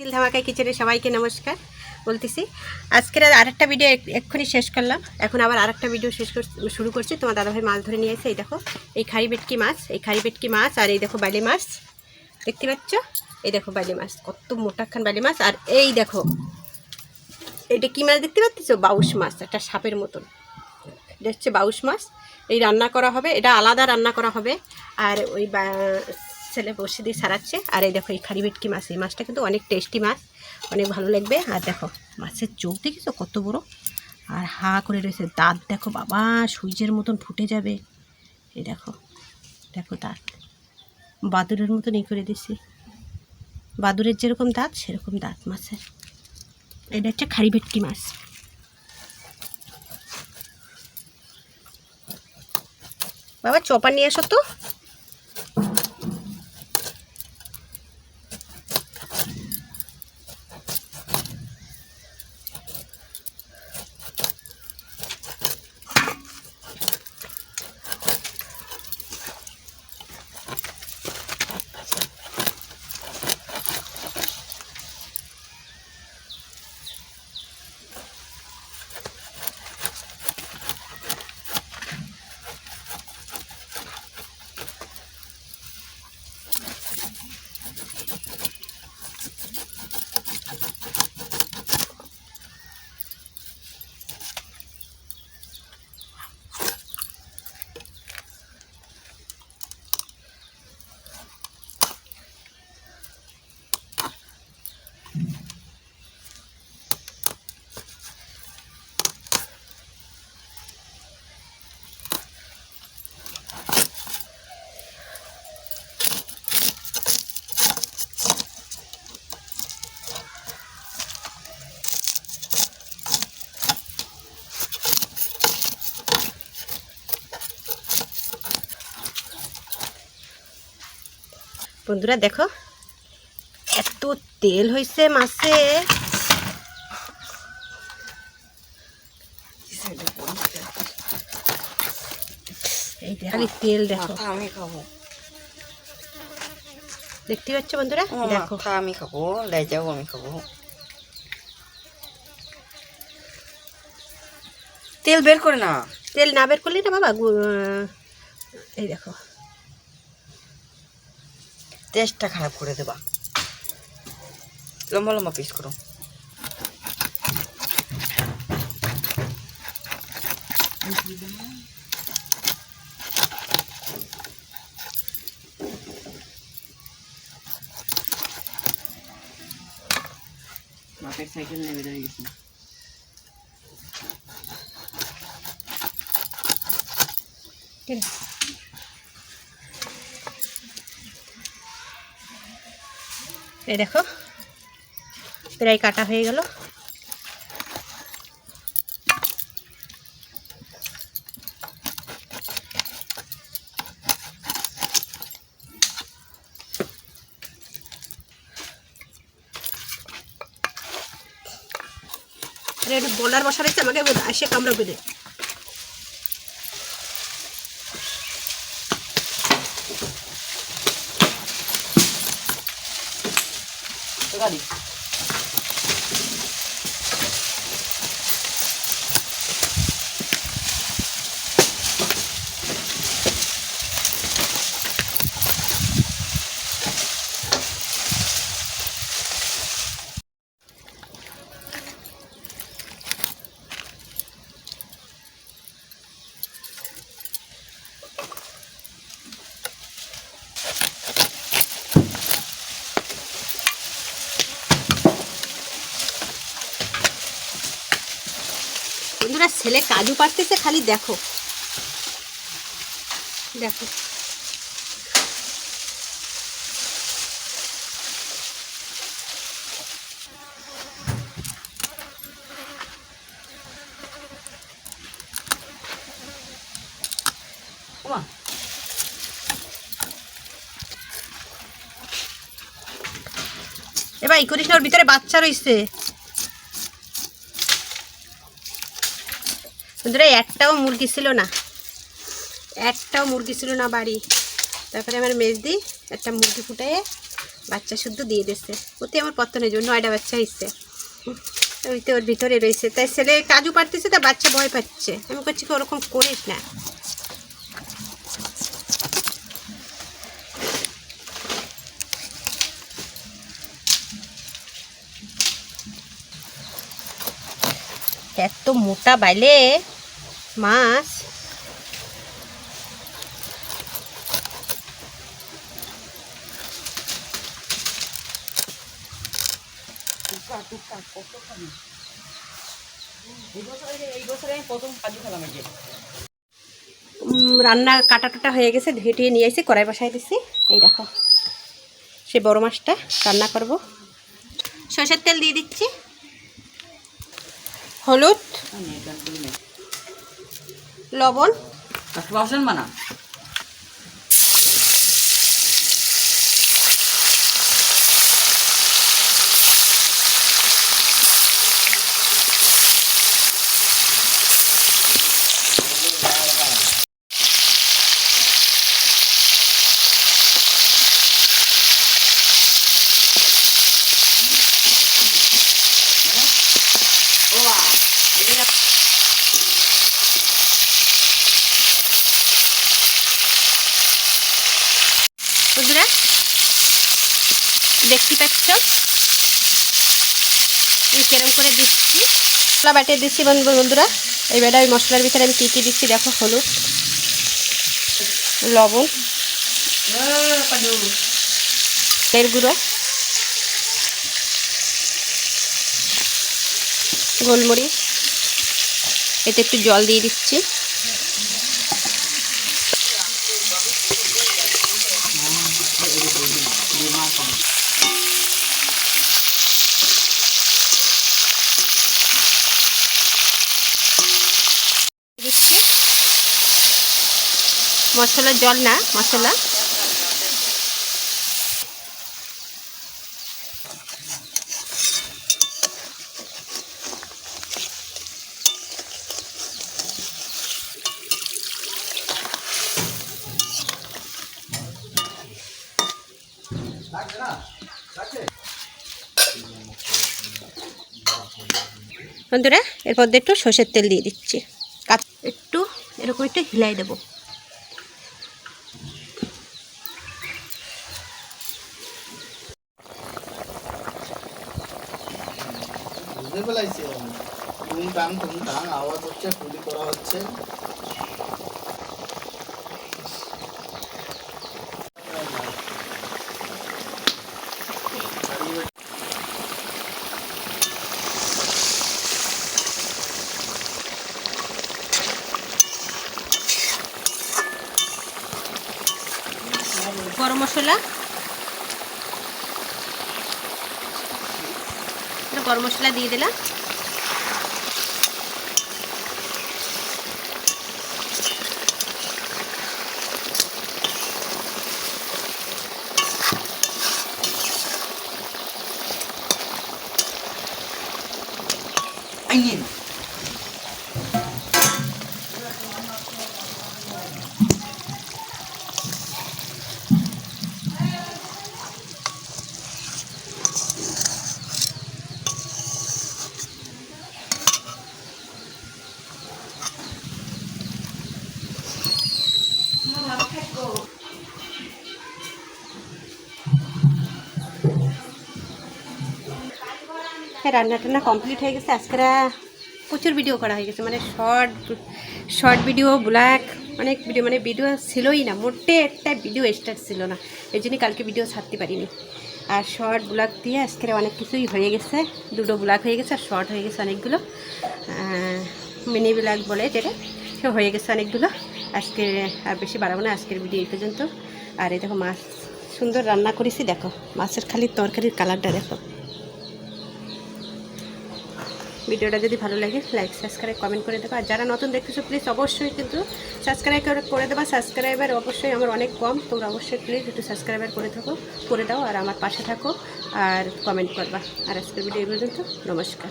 তিল ধামাকা কিচেনে সবাইকে নমস্কার বলতেছি। আজকের আর আরেকটা ভিডিও এক্ষুনি শেষ করলাম। এখন আবার আরেকটা ভিডিও শেষ শুরু করছি। তোমার দাদাভাই মাছ ধরে নিয়ে এসে, এই দেখো, এই খাড়ি ভেটকি মাছ, এই খাড়ি ভেটকি মাছ আর এই দেখো বালি মাছ। দেখতে পাচ্ছ? এই দেখো বালি মাছ, কত মোটাখান বালি মাছ। আর এই দেখো, এটা কি মাছ দেখতে পাচ্ছ? বাউশ মাছ, একটা সাপের মতন। এটা হচ্ছে বাউশ মাছ। এই রান্না করা হবে, এটা আলাদা রান্না করা হবে। আর ওই ছেলে বসে দিয়ে সারাচ্ছে। আর এই দেখো, এই খাড়ি ভেটকি মাছ, এই মাছটা কিন্তু অনেক টেস্টি মাছ, অনেক ভালো লাগবে। আর দেখো, মাছের চোখ দেখেছ কত বড়? আর হা করে রয়েছে দাঁত, দেখো বাবা সুইচের মতন ফুটে যাবে। এই দেখো দেখো দাঁত। বাদুরের মতন এই করে দিছি বাদুরের যেরকম দাঁত, সেরকম দাঁত মাছের। এটা হচ্ছে খাড়ি ভেটকি মাছ। বাবা চপার নিয়ে এসো তো। বন্ধুরা দেখো এত তেল হয়েছে মাছে। খালি তেল দেখো। আমি খাব। দেখতে পাচ্ছ বন্ধুরা? দেখো। আমি খাব লেজাও আমি খাব। তেল বের করে না তেল না বের করলে না বাবা এই দেখো। টেস্টটা খারাপ করে দেবা। লম্বা লম্বা পিস করো। বাপের সাইকেল নেবে দাঁড়িয়ে গেছে। ঠিক আছে। এই দেখো প্রায় কাটা হয়ে গেল। বলার বসা রয়েছে আমাকে এসে কামড়া বেঁধে গাড়ি? বন্ধুরা ছেলে কাজু পারতেছে খালি দেখো। দেখো। এবার না ওর ভিতরে বাচ্চা রয়েছে। বন্ধুরা, একটাও মুরগি ছিল না। একটাও মুরগি ছিল না বাড়ি। তারপরে আমার মেজদি একটা মুরগি ফুটে বাচ্চা শুদ্ধ দিয়ে দিচ্ছে ওতে আমার পত্তনের জন্য নয়টা বাচ্চা হয়েছে ওই তো ওর ভিতরে রয়েছে। তাই ছেলে কাজু পারতেছে তা বাচ্চা ভয় পাচ্ছে। আমি করছি কি ওরকম করিস না। এত মোটা বাইলে মাছ। রান্না কাটা টাটা হয়ে গেছে ধুয়ে টুয়ে নিয়ে এসে কড়াই বসাই দিছি। এই দেখো, সে বড় মাছটা রান্না করব। সরষের তেল দিয়ে দিচ্ছি। হলুদ। লবণ। বাসন বানা বন্ধুরা, দেখতে পাচ্ছ? আমি কেরম করে দিচ্ছি? মশলা বাটে দিচ্ছি বন্ধু বন্ধুরা। এই বেলা ওই মশলার ভিতরে আমি কী কী দিচ্ছি দেখো, হলুদ, লবণ তেল গুঁড়ো, গোলমরিচ। এতে একটু জল দিয়ে দিচ্ছি। মশলা জল না, মশলা। বন্ধুরা এরপর একটু সর্ষের তেল দিয়ে দিচ্ছি। একটু, এরকম একটু হিলাই দেবো। বুঝতে পেলাইছি আমি টুং টাং টুং টাং আওয়াজ হচ্ছে গুলি করা হচ্ছে। গরম মশলা? গরম মশলা দিয়ে দিলাম। রান্না টান্না কমপ্লিট হয়ে গেছে। আজকে প্রচুর ভিডিও করা হয়ে গেছে। মানে শর্ট শর্ট ভিডিও ব্ল্যাক অনেক ভিডিও মানে ভিডিও ছিলই না। মোটে একটা ভিডিও স্টার্ট ছিল না। এই জন্যই কালকে ভিডিও ছাড়তে পারিনি। আর শর্ট ব্লগ দিয়ে আজকের অনেক কিছুই হয়ে গেছে। দুটো ব্লগ হয়ে গেছে আর শর্ট হয়ে গেছে অনেকগুলো। মিনি ব্লগ বলে যেটা, সে হয়ে গেছে অনেকগুলো। আজকে আর বেশি বাড়াবো না আজকের ভিডিও এই পর্যন্ত। আর এই দেখো মাছ, সুন্দর রান্না করেছি, দেখো। মাছের খালি তরকারির কালারটা দেখো। ভিডিওটা যদি ভালো লাগে লাইক সাবস্ক্রাইব কমেন্ট করে দেবো। আর যারা নতুন দেখতেছো প্লিজ অবশ্যই কিন্তু সাবস্ক্রাইব করে দেবা। সাবস্ক্রাইবার অবশ্যই আমার অনেক কম, তোমরা অবশ্যই প্লিজ একটু সাবস্ক্রাইবার করে থাকো, করে দাও, আর আমার পাশে থাকো, আর কমেন্ট করবা। আর আজকের ভিডিও পর্যন্ত, নমস্কার।